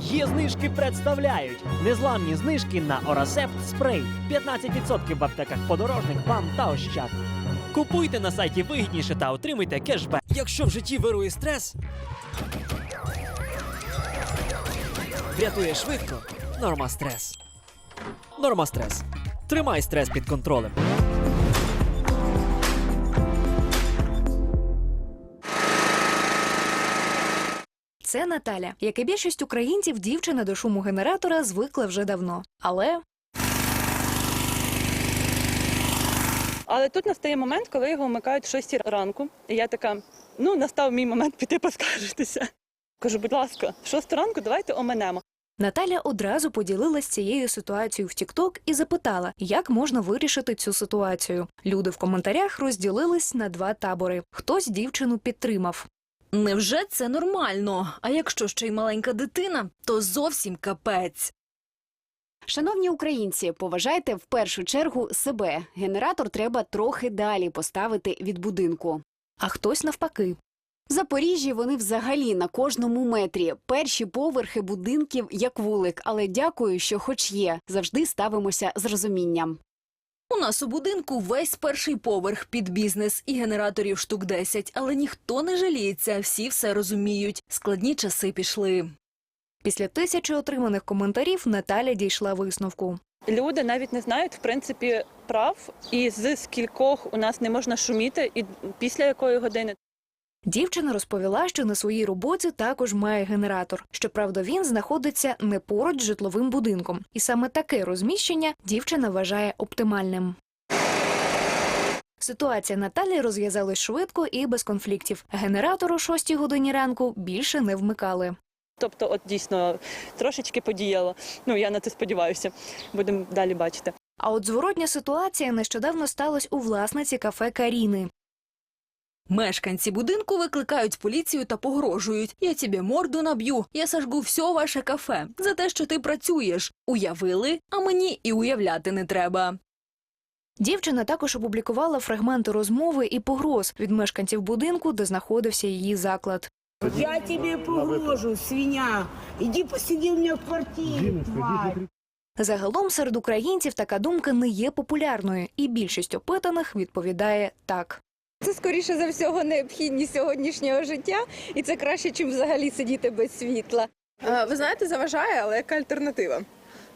Є знижки представляють незламні знижки на Орасепт спрей. 15% в аптеках подорожник, бам та ощад. Купуйте на сайті вигідніше та отримуйте кешбек. Якщо в житті вирує стрес, врятує швидко. Норма стрес. Норма стрес. Тримай стрес під контролем. Це Наталя, як і більшість українців, дівчина до шуму генератора звикла вже давно. Але Але тут настає момент, коли його вмикають в 6 ранку. І я така: ну, настав мій момент піти поскаржитися. Кажу, будь ласка, в 6 ранку давайте оминемо. Наталя одразу поділилась цією ситуацією в TikTok і запитала, як можна вирішити цю ситуацію. Люди в коментарях розділились на два табори. Хтось дівчину підтримав. Невже це нормально? А якщо ще й маленька дитина, то зовсім капець. Шановні українці, поважайте в першу чергу себе. Генератор треба трохи далі поставити від будинку. А хтось навпаки. В Запоріжжі вони взагалі на кожному метрі. Перші поверхи будинків як вулик, але дякую, що хоч є. Завжди ставимося з розумінням. У нас у будинку весь перший поверх під бізнес і генераторів штук 10, але ніхто не жаліється, всі все розуміють. Складні часи пішли. Після тисячі отриманих коментарів Наталя дійшла висновку. Люди навіть не знають, в принципі, прав і з скількох у нас не можна шуміти, і після якої години. Дівчина розповіла, що на своїй роботі також має генератор. Щоправда, він знаходиться не поруч з житловим будинком, і саме таке розміщення дівчина вважає оптимальним. Ситуація Наталі розв'язалась швидко і без конфліктів. Генератор о 6 годині ранку більше не вмикали. Тобто, от дійсно трошечки подіяло. Ну я на це сподіваюся. Будемо далі бачити. А от зворотня ситуація нещодавно сталася у власниці кафе Каріни. Мешканці будинку викликають поліцію та погрожують. Я тебе морду наб'ю, я сожгу все ваше кафе за те, що ти працюєш. Уявили, а мені і уявляти не треба. Дівчина також опублікувала фрагменти розмови і погроз від мешканців будинку, де знаходився її заклад. Я тебе погрожу, свиня. Иди посиди у меня в квартире, тварь. Загалом серед українців така думка не є популярною, і більшість опитаних відповідає так. Це скоріше за всього необхідність сьогоднішнього життя, і це краще, ніж взагалі сидіти без світла. Ви знаєте, заважає, але яка альтернатива?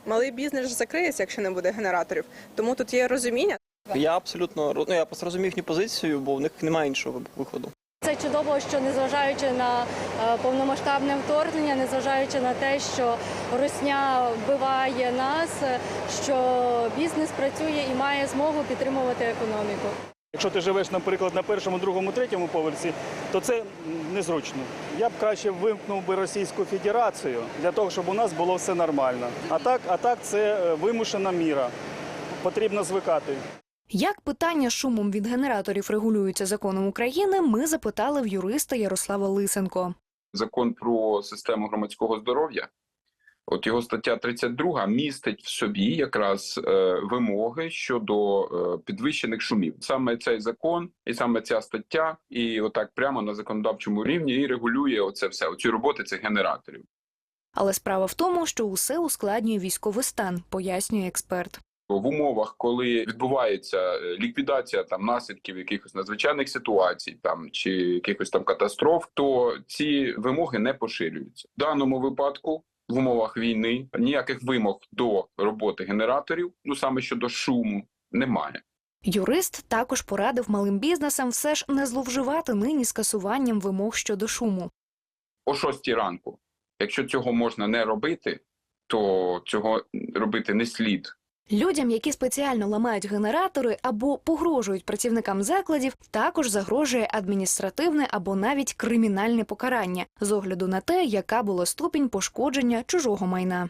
Малий бізнес закриється, якщо не буде генераторів. Тому тут є розуміння. Я абсолютно ну, я просто розумію їхню позицію, бо в них немає іншого виходу. Це чудово, що незважаючи на е, повномасштабне вторгнення, незважаючи на те, що Росня вбиває нас, е, що бізнес працює і має змогу підтримувати економіку. Якщо ти живеш, наприклад, на першому, другому, третьому поверсі, то це незручно. Я б краще вимкнув би Російську Федерацію для того, щоб у нас було все нормально. А так, а так це е, вимушена міра. Потрібно звикати. Як питання шумом від генераторів регулюються законом України, ми запитали в юриста Ярослава Лисенко. закон про систему громадського здоров'я. От його стаття 32 містить в собі якраз е, вимоги щодо е, підвищених шумів. Саме цей закон і саме ця стаття, і отак прямо на законодавчому рівні і регулює оце все, оці роботи цих генераторів. Але справа в тому, що усе ускладнює військовий стан, пояснює експерт. В умовах, коли відбувається е, ліквідація там наслідків якихось надзвичайних ситуацій, там чи якихось там катастроф, то ці вимоги не поширюються. В даному випадку в умовах війни ніяких вимог до роботи генераторів, ну саме щодо шуму, немає. Юрист також порадив малим бізнесам все ж не зловживати нині скасуванням вимог щодо шуму. О 6 ранку. Якщо цього можна не робити, то цього робити не слід. Людям, які спеціально ламають генератори або погрожують працівникам закладів, також загрожує адміністративне або навіть кримінальне покарання з огляду на те, яка була ступінь пошкодження чужого майна.